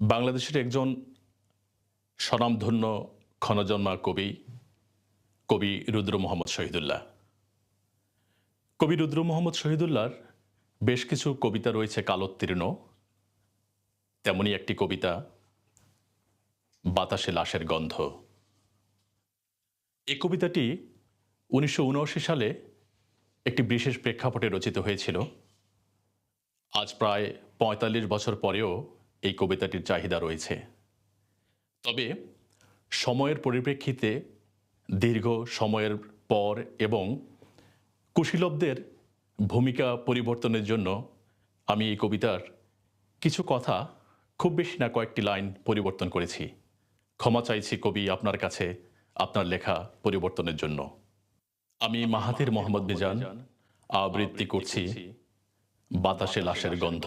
বাংলাদেশের একজন স্বনামধন্য ক্ষণজন্মা কবি কবি রুদ্র মোহাম্মদ শহীদুল্লাহ। কবি রুদ্র মোহাম্মদ শহীদুল্লাহর বেশ কিছু কবিতা রয়েছে কালোত্তীর্ণ। তেমনি একটি কবিতা, বাতাসে লাশের গন্ধ। এই কবিতাটি উনিশশো উনআশি সালে একটি বিশেষ প্রেক্ষাপটে রচিত হয়েছিল। আজ প্রায় পঁয়তাল্লিশ বছর পরেও এই কবিতাটির চাহিদা রয়েছে। তবে সময়ের পরিপ্রেক্ষিতে দীর্ঘ সময়ের পর এবং কুশীলবদের ভূমিকা পরিবর্তনের জন্য আমি এই কবিতার কিছু কথা খুব বেশি না কয়েকটি লাইন পরিবর্তন করেছি। ক্ষমা চাইছি কবি আপনার কাছে আপনার লেখা পরিবর্তনের জন্য। আমি মাহাথির মোহাম্মদ মিজান আবৃত্তি করছি। বাতাসে লাশের গন্ধ।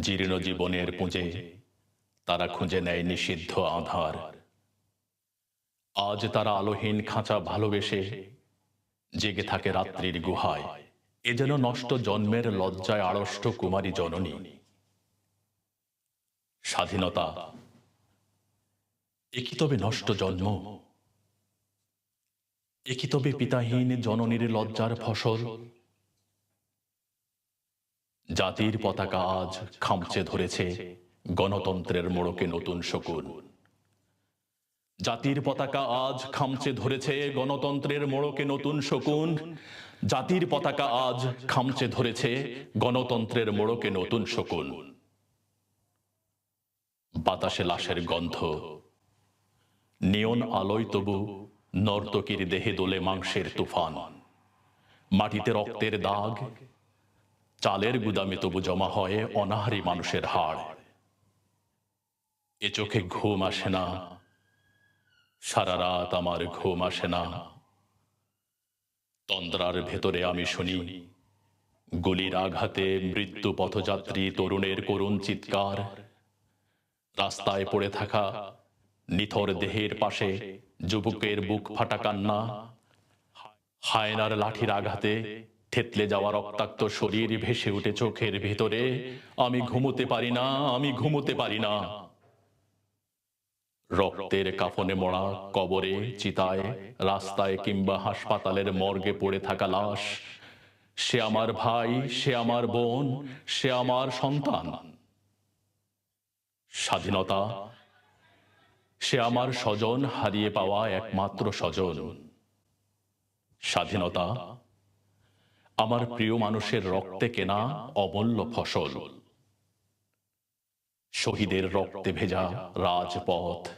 জীর্ণ জীবনের পুঁজে তারা খুঁজে নেয় নিষিদ্ধ আধার। আজ তারা আলোহীন খাঁচা ভালোবেসে জেগে থাকে রাত্রির গুহায়। এ যেন নষ্ট জন্মের লজ্জায় আড়ষ্ট কুমারী জননী। স্বাধীনতা একই তবে নষ্ট জন্ম? একই তবে পিতাহীন জননীর লজ্জার ফসল? জাতির পতাকা আজ খামচে ধরেছে গণতন্ত্রের মোড়কে নতুন শকুন। জাতির পতাকা আজ খামচে ধরেছে গণতন্ত্রের মোড়কে নতুন শকুন। জাতির পতাকা আজ খামচে ধরেছে গণতন্ত্রের মোড়কে নতুন শকুন। বাতাসে লাশের গন্ধ। নিয়ন আলোয় তবু নর্তকীর দেহে দোলে মাংসের তুফান। মাটিতে রক্তের দাগ চালের গুদামে তবু জমা হয় অনাহারী মানুষের হাড়। এ চোখে ঘুম আসে না। সারা রাত আমার ঘুম আসে না। তন্দ্রার ভেতরে আমি শুনি, গুলির আঘাতে মৃত্যু পথযাত্রী তরুণের করুণ চিৎকার। রাস্তায় পড়ে থাকা নিথর দেহের পাশে যুবকের বুক ফাটা কান্না। হায়নার লাঠির আঘাতে থেতলে যাওয়া রক্তাক্ত শরীর ভেসে উঠে চোখের ভিতরে। আমি ঘুমোতে পারি না, আমি ঘুমোতে পারি না। রক্তের কাফনে মোড়া কবরে, চিতায়, রাস্তায় কিংবা হাসপাতালের মর্গে পড়ে থাকা লাশ, সে আমার ভাই, সে আমার বোন, সে আমার সন্তান। স্বাধীনতা, সে আমার স্বজন হারিয়ে পাওয়া একমাত্র স্বজন। স্বাধীনতা আমার প্রিয় মানুষের রক্তে কেনা অমূল্য ফসল। শহীদের রক্তে ভেজা রাজপথ,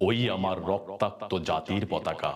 ওই আমার রক্তাক্ত জাতির পতাকা।